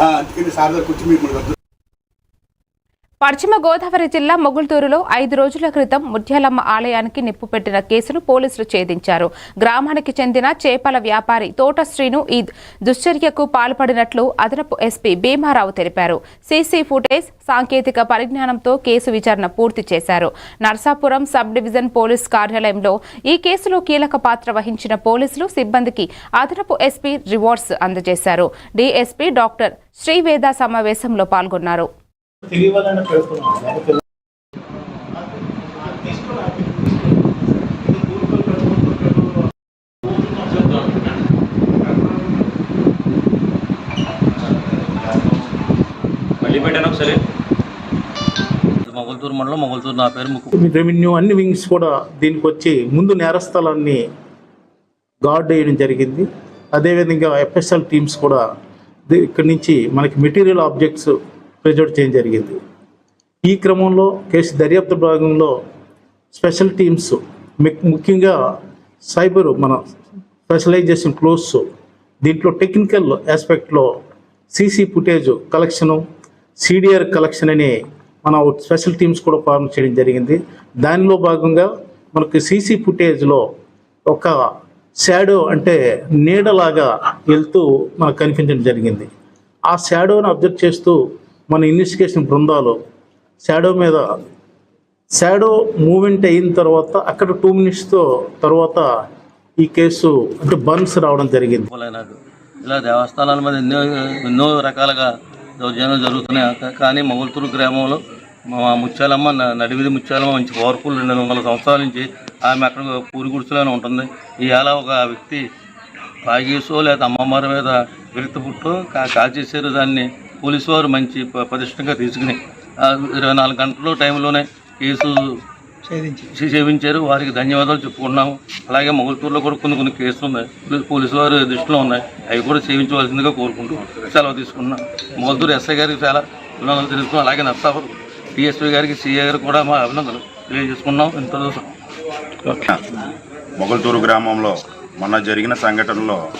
ఆ, అందుకని సార్ దగ్గరకు వచ్చి మీరు పశ్చిమ గోదావరి జిల్లా మొగుల్తూరులో ఐదు రోజుల క్రితం ముత్యాలమ్మ ఆలయానికి నిప్పు పెట్టిన కేసును పోలీసులు ఛేదించారు. గ్రామానికి చెందిన చేపల వ్యాపారి తోట శ్రీను ఈ దుశ్చర్యకు పాల్పడినట్లు అదనపు ఎస్పీ భీమారావు తెలిపారు. సీసీ ఫుటేజ్ సాంకేతిక పరిజ్ఞానంతో కేసు విచారణ పూర్తి చేశారు. నర్సాపురం సబ్ డివిజన్ పోలీస్ కార్యాలయంలో ఈ కేసులో కీలక పాత్ర వహించిన పోలీసులు సిబ్బందికి అదనపు ఎస్పీ రివార్డ్స్ అందజేశారు. డీఎస్పీ డాక్టర్ శ్రీవేద సమావేశంలో పాల్గొన్నారు. తెలియవాలని పెడుతున్నాం మొగల్తూరు మండలం మొగల్తూరు నా పేరు ముక్కు. రెవెన్యూ అన్ని వింగ్స్ కూడా దీనికి వచ్చి ముందు నేరస్థలాన్ని గార్డ్ వేయడం జరిగింది. అదేవిధంగా ఎఫ్ఎస్ఎల్ టీమ్స్ కూడా ఇక్కడి నుంచి మనకి మెటీరియల్ ఆబ్జెక్ట్స్ ప్రెజెంట్ చేయడం జరిగింది. ఈ క్రమంలో కేసు దర్యాప్తు భాగంలో స్పెషల్ టీమ్స్ ముఖ్యంగా సైబర్ మన స్పెషలైజేషన్ క్లోజ్ దీంట్లో technical ఆస్పెక్ట్లో CC footage collection CDR collection అనే మన స్పెషల్ టీమ్స్ కూడా ఫార్మ్ చేయడం జరిగింది. దానిలో భాగంగా మనకి సీసీ ఫుటేజ్లో ఒక షాడో అంటే నీడలాగా వెళ్తూ మనకు కనిపించడం జరిగింది. ఆ షాడోని అబ్జర్వ్ చేస్తూ మన ఇన్వెస్టిగేషన్ బృందాలు షాడో మీద షాడో మూమెంట్ అయిన తర్వాత అక్కడ టూ మినిట్స్తో తర్వాత ఈ కేసు అంటే బన్స్ రావడం జరిగింది. నాకు ఇలా దేవస్థానాల మీద ఎన్నో ఎన్నో రకాలుగా దౌర్జన్యాలు జరుగుతున్నాయి. కానీ మొగుల్తూరు గ్రామంలో మా ముత్యాలమ్మ నడివిధి నడివిది ముత్యాలమ్మ మంచి పవర్ఫుల్ రెండు వందల సంవత్సరాల నుంచి ఆమె అక్కడ పూరి గుడిసెలోనే ఉంటుంది. ఇవాళ ఒక వ్యక్తి తాగేసో లేదా అమ్మవారి మీద విరక్తి పుట్టో కా కాల్చేసారు దాన్ని. పోలీసు వారు మంచి పటిష్టంగా తీసుకుని ఇరవై నాలుగు గంటల టైంలోనే కేసు చేయించారు వారికి ధన్యవాదాలు చెప్పుకున్నాము అలాగే మొగల్తూరులో కూడా కొన్ని కొన్ని కేసులు ఉన్నాయి. పోలీ- పోలీసు వారి దృష్టిలో ఉన్నాయి. అవి కూడా చేయించవలసిందిగా కోరుకుంటూ సెలవు తీసుకున్నాం. మొగల్తూరు ఎస్ఐ గారికి చాలా అభినందనలు తెలుసుకున్నాం అలాగే నర్సాపూర్ డిఎస్పీ గారికి సిఏ గారికి కూడా మా అభినందనలు తెలియజేసుకున్నాం. ఇంత మొగల్తూరు గ్రామంలో మొన్న జరిగిన సంఘటనలో